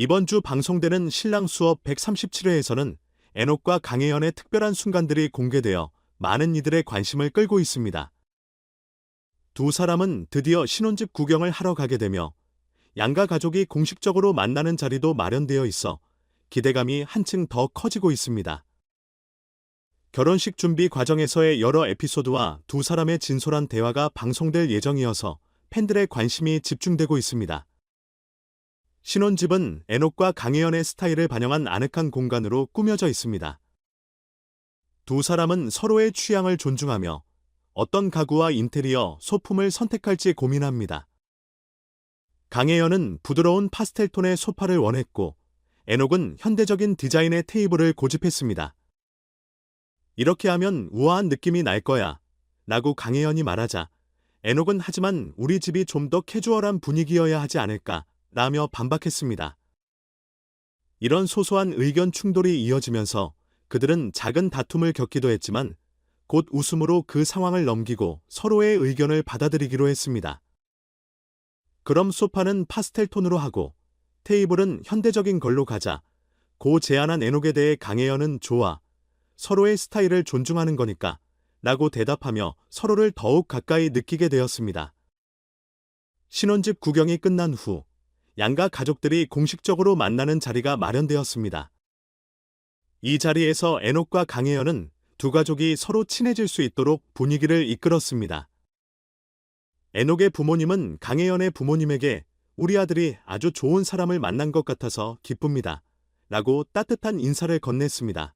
이번 주 방송되는 신랑 수업 137회에서는 애녹과 강혜연의 특별한 순간들이 공개되어 많은 이들의 관심을 끌고 있습니다. 두 사람은 드디어 신혼집 구경을 하러 가게 되며 양가 가족이 공식적으로 만나는 자리도 마련되어 있어 기대감이 한층 더 커지고 있습니다. 결혼식 준비 과정에서의 여러 에피소드와 두 사람의 진솔한 대화가 방송될 예정이어서 팬들의 관심이 집중되고 있습니다. 신혼집은 애녹과 강혜연의 스타일을 반영한 아늑한 공간으로 꾸며져 있습니다. 두 사람은 서로의 취향을 존중하며 어떤 가구와 인테리어, 소품을 선택할지 고민합니다. 강혜연은 부드러운 파스텔 톤의 소파를 원했고, 애녹은 현대적인 디자인의 테이블을 고집했습니다. 이렇게 하면 우아한 느낌이 날 거야. 라고 강혜연이 말하자, 애녹은 하지만 우리 집이 좀 더 캐주얼한 분위기여야 하지 않을까, 라며 반박했습니다. 이런 소소한 의견 충돌이 이어지면서 그들은 작은 다툼을 겪기도 했지만 곧 웃음으로 그 상황을 넘기고 서로의 의견을 받아들이기로 했습니다. 그럼 소파는 파스텔 톤으로 하고 테이블은 현대적인 걸로 가자. 고 제안한 애녹에 대해 강혜연은 좋아. 서로의 스타일을 존중하는 거니까. 라고 대답하며 서로를 더욱 가까이 느끼게 되었습니다. 신혼집 구경이 끝난 후 양가 가족들이 공식적으로 만나는 자리가 마련되었습니다. 이 자리에서 애녹과 강혜연은 두 가족이 서로 친해질 수 있도록 분위기를 이끌었습니다. 애녹의 부모님은 강혜연의 부모님에게 우리 아들이 아주 좋은 사람을 만난 것 같아서 기쁩니다. 라고 따뜻한 인사를 건넸습니다.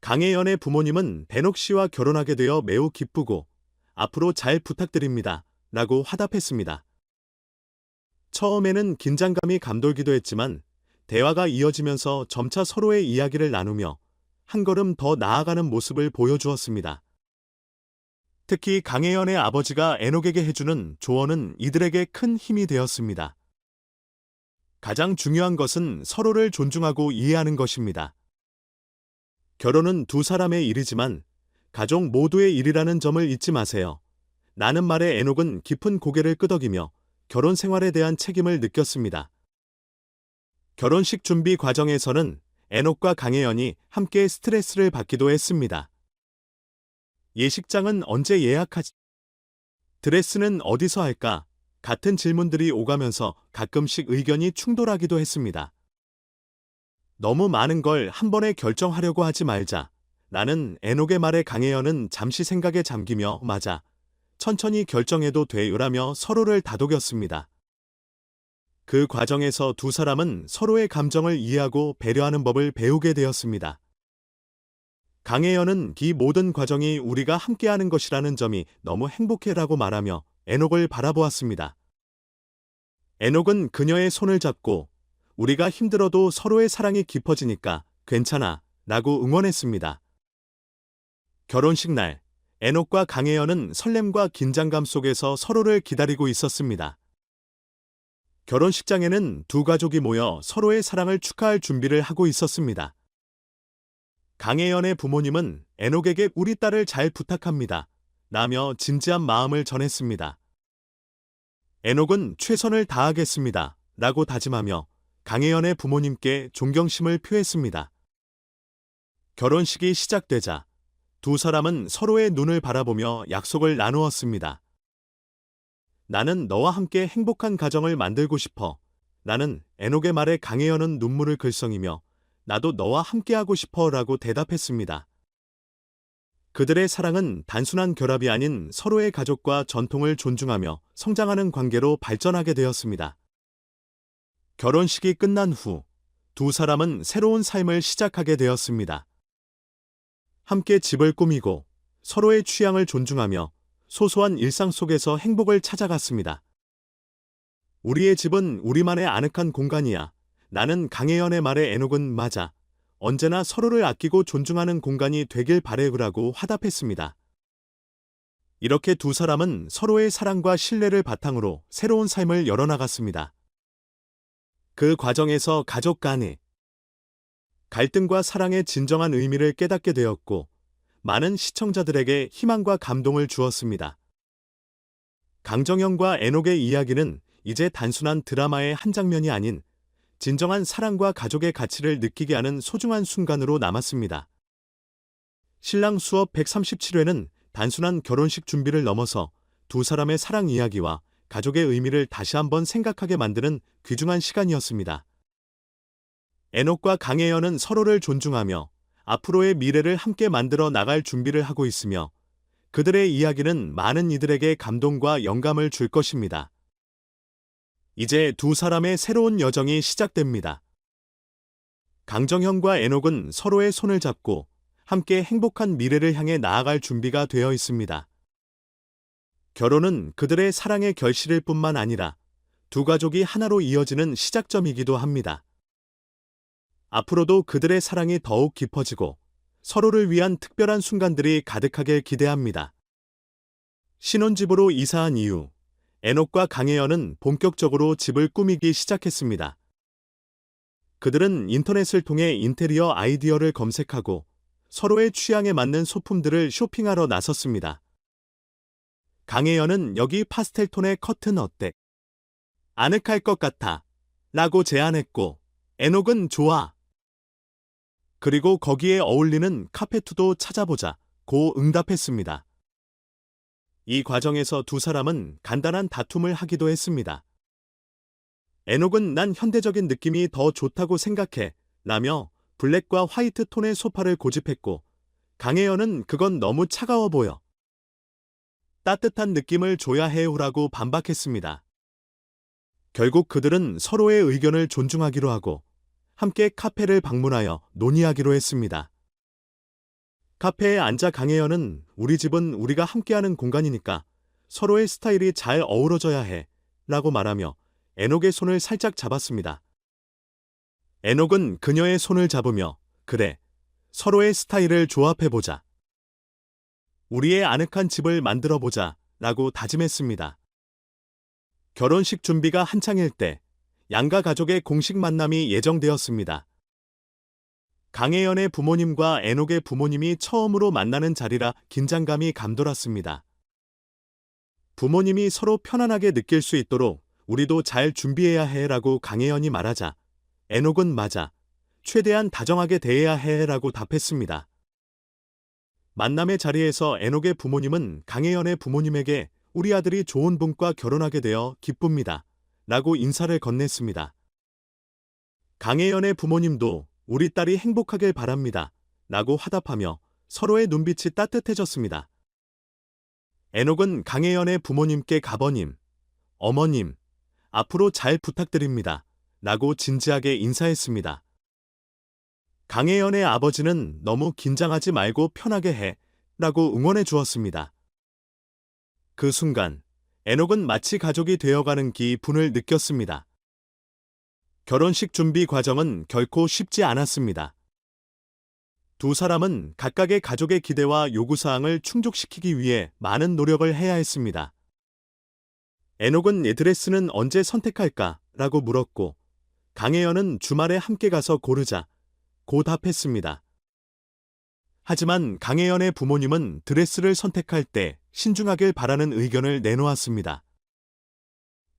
강혜연의 부모님은 배녹 씨와 결혼하게 되어 매우 기쁘고 앞으로 잘 부탁드립니다. 라고 화답했습니다. 처음에는 긴장감이 감돌기도 했지만 대화가 이어지면서 점차 서로의 이야기를 나누며 한 걸음 더 나아가는 모습을 보여주었습니다. 특히 강혜연의 아버지가 애녹에게 해주는 조언은 이들에게 큰 힘이 되었습니다. 가장 중요한 것은 서로를 존중하고 이해하는 것입니다. 결혼은 두 사람의 일이지만 가족 모두의 일이라는 점을 잊지 마세요. 나는 말에 애녹은 깊은 고개를 끄덕이며 결혼 생활에 대한 책임을 느꼈습니다. 결혼식 준비 과정에서는 애녹과 강혜연이 함께 스트레스를 받기도 했습니다. 예식장은 언제 예약하지? 드레스는 어디서 할까? 같은 질문들이 오가면서 가끔씩 의견이 충돌하기도 했습니다. 너무 많은 걸 한 번에 결정하려고 하지 말자. 나는 애녹의 말에 강혜연은 잠시 생각에 잠기며 맞아. 천천히 결정해도 돼요라며 서로를 다독였습니다. 그 과정에서 두 사람은 서로의 감정을 이해하고 배려하는 법을 배우게 되었습니다. 강혜연은 이 모든 과정이 우리가 함께하는 것이라는 점이 너무 행복해라고 말하며 애녹을 바라보았습니다. 애녹은 그녀의 손을 잡고 우리가 힘들어도 서로의 사랑이 깊어지니까 괜찮아 라고 응원했습니다. 결혼식 날, 애녹과 강혜연은 설렘과 긴장감 속에서 서로를 기다리고 있었습니다. 결혼식장에는 두 가족이 모여 서로의 사랑을 축하할 준비를 하고 있었습니다. 강혜연의 부모님은 애녹에게 우리 딸을 잘 부탁합니다. 라며 진지한 마음을 전했습니다. 애녹은 최선을 다하겠습니다. 라고 다짐하며 강혜연의 부모님께 존경심을 표했습니다. 결혼식이 시작되자 두 사람은 서로의 눈을 바라보며 약속을 나누었습니다. 나는 너와 함께 행복한 가정을 만들고 싶어. 나는 애녹의 말에 강혜연은 눈물을 글썽이며 나도 너와 함께하고 싶어 라고 대답했습니다. 그들의 사랑은 단순한 결합이 아닌 서로의 가족과 전통을 존중하며 성장하는 관계로 발전하게 되었습니다. 결혼식이 끝난 후 두 사람은 새로운 삶을 시작하게 되었습니다. 함께 집을 꾸미고 서로의 취향을 존중하며 소소한 일상 속에서 행복을 찾아갔습니다. 우리의 집은 우리만의 아늑한 공간이야. 나는 강혜연의 말에 애녹은 맞아. 언제나 서로를 아끼고 존중하는 공간이 되길 바래요라고 화답했습니다. 이렇게 두 사람은 서로의 사랑과 신뢰를 바탕으로 새로운 삶을 열어나갔습니다. 그 과정에서 가족 간의 갈등과 사랑의 진정한 의미를 깨닫게 되었고, 많은 시청자들에게 희망과 감동을 주었습니다. 강정현과 애녹의 이야기는 이제 단순한 드라마의 한 장면이 아닌 진정한 사랑과 가족의 가치를 느끼게 하는 소중한 순간으로 남았습니다. 신랑 수업 137회는 단순한 결혼식 준비를 넘어서 두 사람의 사랑 이야기와 가족의 의미를 다시 한번 생각하게 만드는 귀중한 시간이었습니다. 에녹과 강혜연은 서로를 존중하며 앞으로의 미래를 함께 만들어 나갈 준비를 하고 있으며 그들의 이야기는 많은 이들에게 감동과 영감을 줄 것입니다. 이제 두 사람의 새로운 여정이 시작됩니다. 강정형과 에녹은 서로의 손을 잡고 함께 행복한 미래를 향해 나아갈 준비가 되어 있습니다. 결혼은 그들의 사랑의 결실일 뿐만 아니라 두 가족이 하나로 이어지는 시작점이기도 합니다. 앞으로도 그들의 사랑이 더욱 깊어지고 서로를 위한 특별한 순간들이 가득하길 기대합니다. 신혼집으로 이사한 이후 에녹과 강혜연은 본격적으로 집을 꾸미기 시작했습니다. 그들은 인터넷을 통해 인테리어 아이디어를 검색하고 서로의 취향에 맞는 소품들을 쇼핑하러 나섰습니다. 강혜연은 여기 파스텔 톤의 커튼 어때? 아늑할 것 같아. 라고 제안했고, 에녹은 좋아. 그리고 거기에 어울리는 카페트도 찾아보자. 고 응답했습니다. 이 과정에서 두 사람은 간단한 다툼을 하기도 했습니다. 에녹은 난 현대적인 느낌이 더 좋다고 생각해. 라며 블랙과 화이트 톤의 소파를 고집했고, 강혜연은 그건 너무 차가워 보여. 따뜻한 느낌을 줘야 해요라고 반박했습니다. 결국 그들은 서로의 의견을 존중하기로 하고 함께 카페를 방문하여 논의하기로 했습니다. 카페에 앉아 강혜연은 우리 집은 우리가 함께하는 공간이니까 서로의 스타일이 잘 어우러져야 해 라고 말하며 에녹의 손을 살짝 잡았습니다. 에녹은 그녀의 손을 잡으며 그래, 서로의 스타일을 조합해보자. 우리의 아늑한 집을 만들어보자 라고 다짐했습니다. 결혼식 준비가 한창일 때 양가 가족의 공식 만남이 예정되었습니다. 강혜연의 부모님과 에녹의 부모님이 처음으로 만나는 자리라 긴장감이 감돌았습니다. 부모님이 서로 편안하게 느낄 수 있도록 우리도 잘 준비해야 해라고 강혜연이 말하자 에녹은 맞아. 최대한 다정하게 대해야 해라고 답했습니다. 만남의 자리에서 에녹의 부모님은 강혜연의 부모님에게 우리 아들이 좋은 분과 결혼하게 되어 기쁩니다. 라고 인사를 건넸습니다. 강혜연의 부모님도 우리 딸이 행복하길 바랍니다. 라고 화답하며 서로의 눈빛이 따뜻해졌습니다. 에녹은 강혜연의 부모님께 가버님, 어머님, 앞으로 잘 부탁드립니다. 라고 진지하게 인사했습니다. 강혜연의 아버지는 너무 긴장하지 말고 편하게 해. 라고 응원해 주었습니다. 그 순간, 에녹은 마치 가족이 되어가는 기분을 느꼈습니다. 결혼식 준비 과정은 결코 쉽지 않았습니다. 두 사람은 각각의 가족의 기대와 요구사항을 충족시키기 위해 많은 노력을 해야 했습니다. 에녹은 이 드레스는 언제 선택할까? 라고 물었고, 강혜연은 주말에 함께 가서 고르자. 고 답했습니다. 하지만 강혜연의 부모님은 드레스를 선택할 때 신중하길 바라는 의견을 내놓았습니다.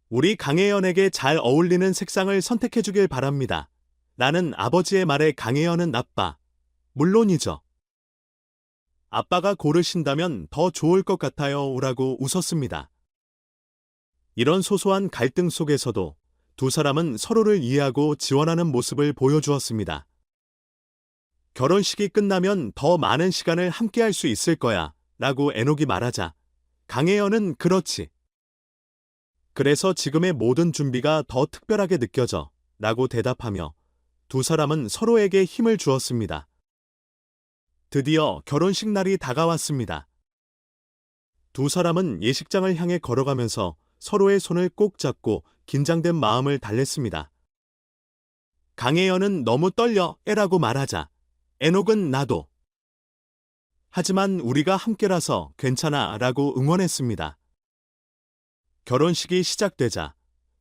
우리 강혜연에게 잘 어울리는 색상을 선택해 주길 바랍니다. 나는 아버지의 말에 강혜연은 나빠. 물론이죠. 아빠가 고르신다면 더 좋을 것 같아요. 라고 웃었습니다. 이런 소소한 갈등 속에서도 두 사람은 서로를 이해하고 지원하는 모습을 보여주었습니다. 결혼식이 끝나면 더 많은 시간을 함께 할 수 있을 거야. 라고 에녹이 말하자 강혜연은 그렇지. 그래서 지금의 모든 준비가 더 특별하게 느껴져. 라고 대답하며 두 사람은 서로에게 힘을 주었습니다. 드디어 결혼식 날이 다가왔습니다. 두 사람은 예식장을 향해 걸어가면서 서로의 손을 꼭 잡고 긴장된 마음을 달랬습니다. 강혜연은 너무 떨려 에라고 말하자 에녹은 나도. 하지만 우리가 함께라서 괜찮아 라고 응원했습니다. 결혼식이 시작되자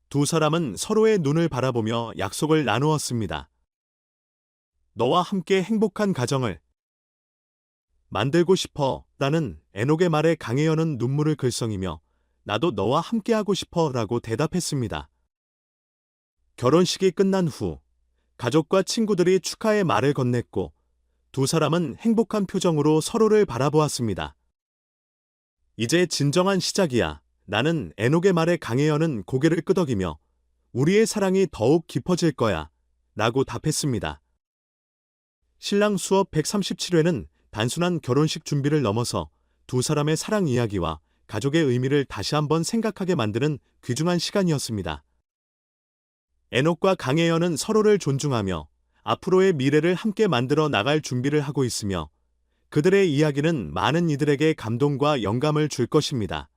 두 사람은 서로의 눈을 바라보며 약속을 나누었습니다. 너와 함께 행복한 가정을 만들고 싶어 라는 에녹의 말에 강혜연은 눈물을 글썽이며 나도 너와 함께하고 싶어 라고 대답했습니다. 결혼식이 끝난 후 가족과 친구들이 축하의 말을 건넸고 두 사람은 행복한 표정으로 서로를 바라보았습니다. 이제 진정한 시작이야. 나는 에녹의 말에 강혜연은 고개를 끄덕이며 우리의 사랑이 더욱 깊어질 거야. 라고 답했습니다. 신랑 수업 137회는 단순한 결혼식 준비를 넘어서 두 사람의 사랑 이야기와 가족의 의미를 다시 한번 생각하게 만드는 귀중한 시간이었습니다. 에녹과 강혜연은 서로를 존중하며 앞으로의 미래를 함께 만들어 나갈 준비를 하고 있으며 그들의 이야기는 많은 이들에게 감동과 영감을 줄 것입니다.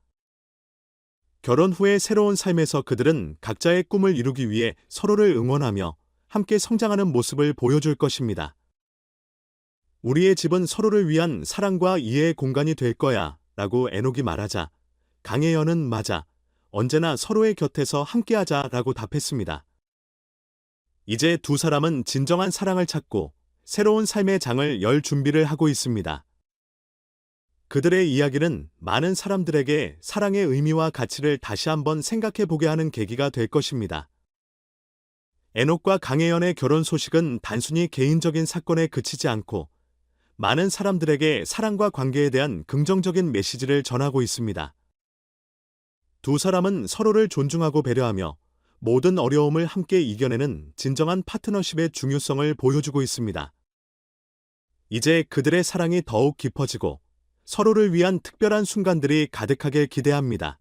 결혼 후의 새로운 삶에서 그들은 각자의 꿈을 이루기 위해 서로를 응원하며 함께 성장하는 모습을 보여줄 것입니다. 우리의 집은 서로를 위한 사랑과 이해의 공간이 될 거야 라고 에녹이 말하자 강혜연은 맞아 언제나 서로의 곁에서 함께하자 라고 답했습니다. 이제 두 사람은 진정한 사랑을 찾고 새로운 삶의 장을 열 준비를 하고 있습니다. 그들의 이야기는 많은 사람들에게 사랑의 의미와 가치를 다시 한번 생각해 보게 하는 계기가 될 것입니다. 에녹과 강혜연의 결혼 소식은 단순히 개인적인 사건에 그치지 않고 많은 사람들에게 사랑과 관계에 대한 긍정적인 메시지를 전하고 있습니다. 두 사람은 서로를 존중하고 배려하며 모든 어려움을 함께 이겨내는 진정한 파트너십의 중요성을 보여주고 있습니다. 이제 그들의 사랑이 더욱 깊어지고 서로를 위한 특별한 순간들이 가득하게 기대합니다.